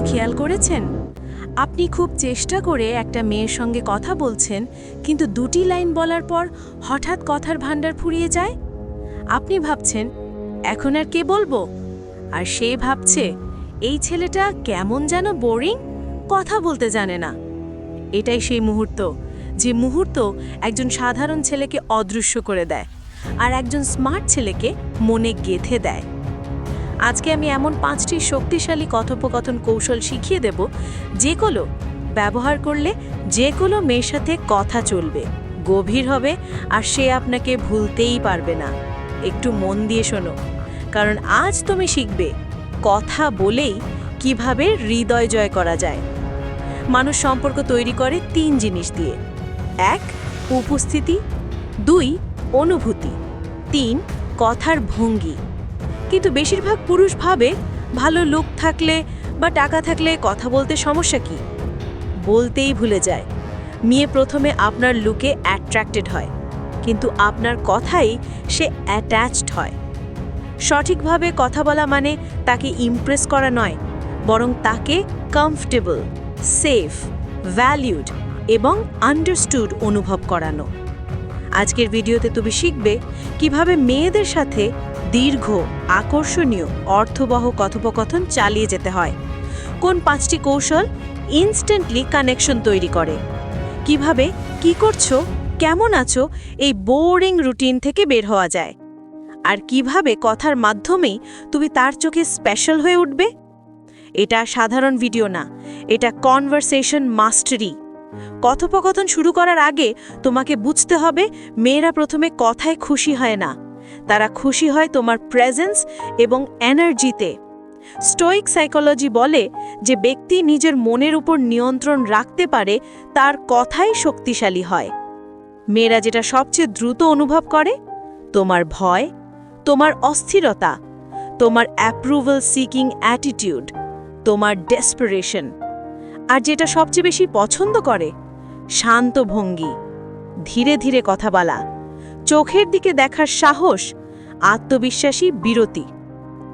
কখনো খেয়াল করেছেন? আপনি খুব চেষ্টা করে একটা মেয়ের সঙ্গে কথা বলছেন, কিন্তু দুটি লাইন বলার পর হঠাৎ কথার ভাণ্ডার ফুরিয়ে যায়? আপনি ভাবছেন, এখন আর কে বলব? আর সে ভাবছে, এই ছেলেটা কেমন যেন বোরিং কথা বলতে জানে না। এটাই সেই মুহূর্ত, যে মুহূর্ত একজন সাধারণ ছেলেকে অদৃশ্য করে দেয়, আর একজন স্মার্ট ছেলেকে মনে গেথে দেয়। আজকে আমি এমন পাঁচটি শক্তিশালী কথোপকথন কৌশল শিখিয়ে দেব, যেগুলো ব্যবহার করলে যে কোনো মেয়ের সাথে কথা চলবে, গভীর হবে আর সে আপনাকে ভুলতেই পারবে না। একটু মন দিয়ে শোনো, কারণ আজ তুমি শিখবে কথা বলেই কীভাবে হৃদয় জয় করা যায়। মানুষ সম্পর্ক তৈরি করে তিন জিনিস দিয়ে, এক, উপস্থিতি, দুই, অনুভূতি, তিন, কথার ভঙ্গি। কিন্তু বেশিরভাগ পুরুষ ভাবে ভালো লোক থাকলে বা টাকা থাকলে কথা বলতে সমস্যা কি? বলতেই ভুলে যায়। মেয়ে প্রথমে আপনার লুকে অ্যাট্রাক্টেড হয়, কিন্তু আপনার কথাই সে অ্যাটাচড হয়। সঠিকভাবে কথা বলা মানে তাকে ইমপ্রেস করা নয়, বরং তাকে কমফর্টেবল সেফ ভ্যালিউড এবং আন্ডারস্টুড অনুভব করানো। আজকের ভিডিওতে তুমি শিখবে কীভাবে মেয়েদের সাথে দীর্ঘ, আকর্ষণীয় অর্থবহ কথোপকথন চালিয়ে যেতে হয়। কোন পাঁচটি কৌশল ইনস্ট্যান্টলি কানেকশন তৈরি করে? কীভাবে, কি করছ, কেমন আছো, এই বোরিং রুটিন থেকে বের হওয়া যায়? আর কীভাবে কথার মাধ্যমেই তুমি তার চোখে স্পেশাল হয়ে উঠবে? এটা সাধারণ ভিডিও না, এটা কনভারসেশন মাস্টারি কথোপকথন শুরু করার আগে তোমাকে বুঝতে হবে, মেয়েরা প্রথমে কথায় খুশি হয় না। তারা খুশি হয় তোমার প্রেজেন্স এবং এনার্জিতে স্টোইক সাইকোলজি বলে যে ব্যক্তি নিজের মনের উপর নিয়ন্ত্রণ রাখতে পারে, তার কথাই শক্তিশালী হয়। মেয়েরা যেটা সবচেয়ে দ্রুত অনুভব করে? তোমার ভয়, তোমার অস্থিরতা, তোমার অ্যাপ্রুভাল সিকিং অ্যাটিটিউড তোমার ডেসপারেশন আর যেটা সবচেয়ে বেশি পছন্দ করে, শান্ত ভঙ্গি, ধীরে ধীরে কথা বলা। চোখের দিকে দেখার সাহস, আত্মবিশ্বাসী বিরতি।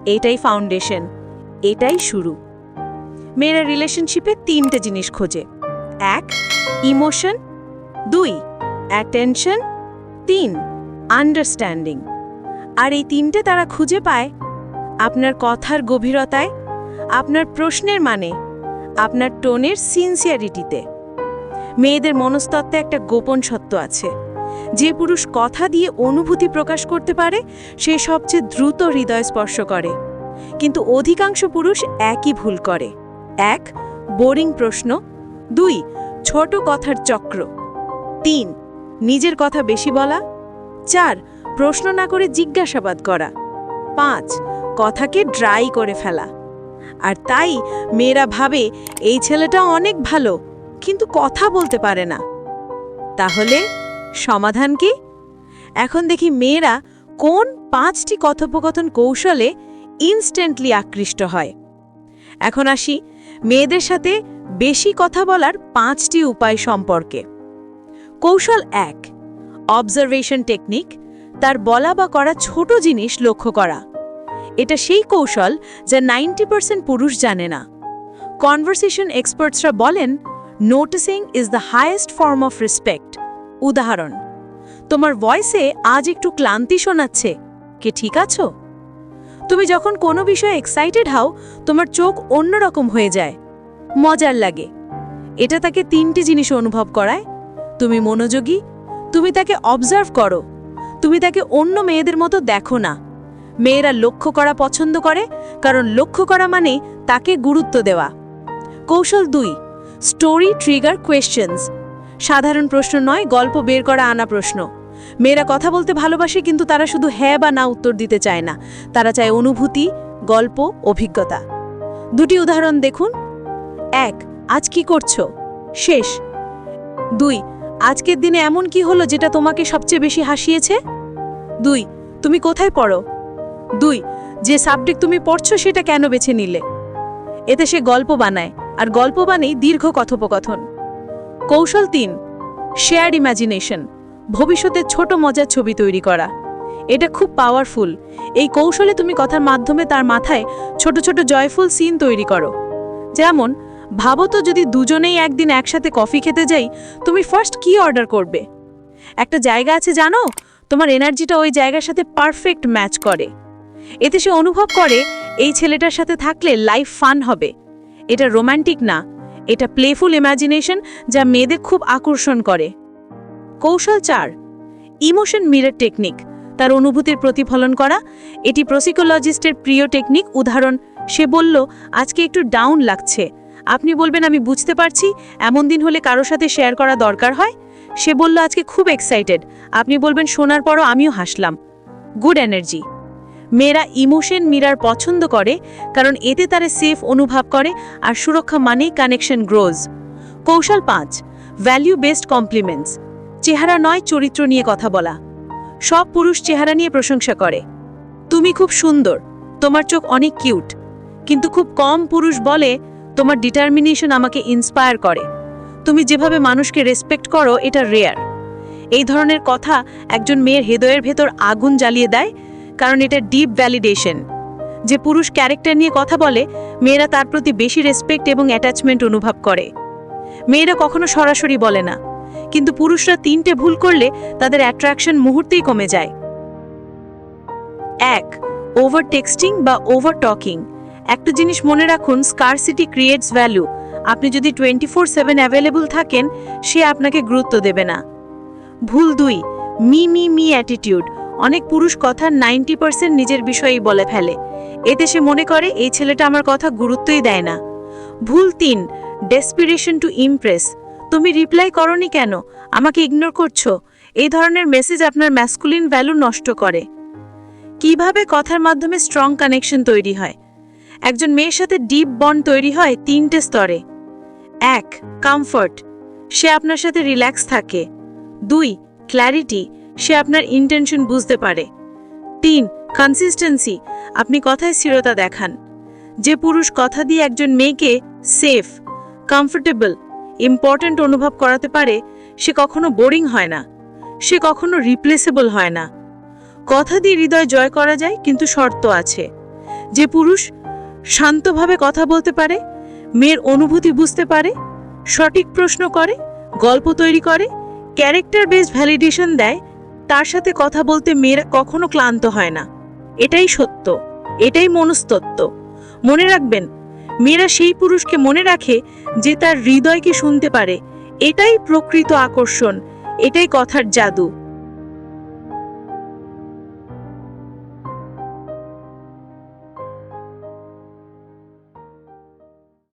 এটাই ফাউন্ডেশন এটাই শুরু। মেয়েরা রিলেশনশিপে তিনটে জিনিস খোঁজে। এক ইমোশন দুই অ্যাটেনশন তিন আন্ডারস্ট্যান্ডিং আর এই তিনটে তারা খুঁজে পায় আপনার কথার গভীরতায়, আপনার প্রশ্নের মানে আপনার টোনের সিনসিয়ারিটিতে মেয়েদের মনস্তত্ত্বে একটা গোপন সত্য আছে। যে পুরুষ কথা দিয়ে অনুভূতি প্রকাশ করতে পারে, সে সবচেয়ে দ্রুত হৃদয় স্পর্শ করে। কিন্তু অধিকাংশ পুরুষ একই ভুল করে। এক, বোরিং প্রশ্ন। দুই, ছোট কথার চক্র। তিন, নিজের কথা বেশি বলা। চার, প্রশ্ন না করে জিজ্ঞাসাবাদ করা। পাঁচ, কথাকে ড্রাই করে ফেলা। আর তাই মেয়েরা ভাবে, এই ছেলেটা অনেক ভালো, কিন্তু কথা বলতে পারে না। তাহলে সমাধান কি? এখন দেখি মেয়েরা কোন পাঁচটি কথোপকথন কৌশলে ইনস্ট্যান্টলি আকৃষ্ট হয়। এখন আসি মেয়েদের সাথে বেশি কথা বলার পাঁচটি উপায় সম্পর্কে। কৌশল এক অবজারভেশন টেকনিক তার বলা বা করা ছোট জিনিস লক্ষ্য করা। এটা সেই কৌশল যা নাইনটি পার্সেন্ট পুরুষ জানে না। কনভারসেশন এক্সপার্টসরা বলেন noticing is the highest form of respect উদাহরণ, তোমার ভয়েসে আজ একটু ক্লান্তি শোনাচ্ছে, কে ঠিক আছো? তুমি যখন কোনো বিষয়ে এক্সাইটেড হও, তোমার চোখ অন্যরকম হয়ে যায়, মজার লাগে। এটা তাকে তিনটি জিনিস অনুভব করায়, তুমি মনোযোগী, তুমি তাকে অবজার্ভ করো, তুমি তাকে অন্য মেয়েদের মতো দেখো না। মেয়েরা লক্ষ্য করা পছন্দ করে, কারণ লক্ষ্য করা মানে তাকে গুরুত্ব দেওয়া। কৌশল দুই স্টোরি ট্রিগার কোয়েশ্চেন্স সাধারণ প্রশ্ন নয়, গল্প বের করা আনা প্রশ্ন। মেয়েরা কথা বলতে ভালোবাসে, কিন্তু তারা শুধু হ্যাঁ বা না উত্তর দিতে চায় না। তারা চায় অনুভূতি, গল্প, অভিজ্ঞতা। দুটি উদাহরণ দেখুন। এক, আজ কি করছ? শেষ। দুই, আজকের দিনে এমন কি হলো যেটা তোমাকে সবচেয়ে বেশি হাসিয়েছে? দুই, তুমি কোথায় পড়ো? দুই, যে সাবজেক্ট তুমি পড়ছো সেটা কেন বেছে নিলে? এতে সে গল্প বানায়, আর গল্প বানেই দীর্ঘ কথোপকথন। কৌশল তিন শেয়ার ইমাজিনেশন ভবিষ্যতে ছোট মজার ছবি তৈরি করা। এটা খুব পাওয়ারফুল এই কৌশলে তুমি কথার মাধ্যমে তার মাথায় ছোট ছোট জয়ফুল সিন তৈরি করো। যেমন, ভাবো তো যদি দুজনেই একদিন একসাথে কফি খেতে যাই, তুমি ফার্স্ট কি অর্ডার করবে? একটা জায়গা আছে জানো? তোমার এনার্জিটা ওই জায়গার সাথে পারফেক্ট ম্যাচ করে। এতে সে অনুভব করে, এই ছেলেটার সাথে থাকলে লাইফ ফান হবে। এটা রোমান্টিক না। এটা প্লেফুল ইমাজিনেশন যা মেয়েদের খুব আকর্ষণ করে। কৌশল চার ইমোশন মিরর টেকনিক তার অনুভূতির প্রতিফলন করা। এটি প্রসিকোলজিস্টের প্রিয় টেকনিক উদাহরণ। সে বলল, আজকে একটু ডাউন লাগছে। আপনি বলবেন, আমি বুঝতে পারছি, এমন দিন হলে কারও সাথে শেয়ার করা দরকার হয়? সে বলল, আজকে খুব এক্সাইটেড আপনি বলবেন, শোনার পরও আমিও হাসলাম। গুড এনার্জি মেয়েরা ইমোশন মিরার পছন্দ করে, কারণ এতে তারা সেফ অনুভব করে আর সুরক্ষা মানেই কানেকশন গ্রোজ কৌশল পাঁচ ভ্যালিউ বেসড কমপ্লিমেন্টস চেহারা নয়, চরিত্র নিয়ে কথা বলা। সব পুরুষ চেহারা নিয়ে প্রশংসা করে। তুমি খুব সুন্দর, তোমার চোখ অনেক কিউট কিন্তু খুব কম পুরুষ বলে, তোমার ডিটারমিনেশন আমাকে ইন্সপায়ার করে। তুমি যেভাবে মানুষকে রেসপেক্ট করো, এটা রেয়ার এই ধরনের কথা একজন মেয়ের হৃদয়ের ভেতর আগুন জ্বালিয়ে দেয় কারণ এটা ডিপ ভ্যালিডেশন যে পুরুষ ক্যারেক্টার নিয়ে কথা বলে, মেয়েরা তার প্রতি বেশি রেসপেক্ট এবং অ্যাটাচমেন্ট অনুভব করে। মেয়েরা কখনো সরাসরি বলে না, কিন্তু পুরুষরা তিনটে ভুল করলে তাদের অ্যাট্রাকশন মুহূর্তেই কমে যায়। এক ওভার টেক্সটিং বা ওভার টকিং একটা জিনিস মনে রাখুন স্কারসিটি ক্রিয়েটস ভ্যালু আপনি যদি টোয়েন্টি ফোর সেভেন অ্যাভেলেবল থাকেন, সে আপনাকে গুরুত্ব দেবে না। ভুল দুই মি মি মি অ্যাটিটিউড অনেক পুরুষ কথার নাইনটি পার্সেন্ট নিজের বিষয়েই বলে ফেলে। এতে সে মনে করে, এই ছেলেটা আমার কথা গুরুত্বই দেয় না। ভুল তিন ডেসপিরেশন টু ইমপ্রেস তুমি রিপ্লাই করনি কেন? আমাকে ইগনোর করছ? এই ধরনের মেসেজ আপনার ম্যাসকুলিন ভ্যালু নষ্ট করে। কীভাবে কথার মাধ্যমে স্ট্রং কানেকশন তৈরি হয়? একজন মেয়ের সাথে ডিপ বন্ড তৈরি হয় তিনটে স্তরে। এক কমফর্ট সে আপনার সাথে রিল্যাক্স থাকে। দুই ক্ল্যারিটি সে আপনার ইন্টেনশন বুঝতে পারে। তিন কনসিস্টেন্সি আপনি কথায় স্থিরতা দেখান। যে পুরুষ কথা দিয়ে একজন মেয়েকে সেফ কমফোর্টেবল ইম্পর্ট্যান্ট অনুভব করাতে পারে, সে কখনো বোরিং হয় না। সে কখনো রিপ্লেসেবল হয় না। কথা দিয়ে হৃদয় জয় করা যায়, কিন্তু শর্ত আছে। যে পুরুষ শান্তভাবে কথা বলতে পারে, মেয়ের অনুভূতি বুঝতে পারে, সঠিক প্রশ্ন করে, গল্প তৈরি করে ক্যারেক্টার বেস ভ্যালিডেশন দেয় তার সাথে কথা বলতে মেয়েরা কখনো ক্লান্ত হয় না। এটাই সত্য, এটাই মনস্তত্ত্ব। মনে রাখবেন, মেয়েরা সেই পুরুষকে মনে রাখে যে তার হৃদয়কে শুনতে পারে। এটাই প্রকৃত আকর্ষণ, এটাই কথার জাদু।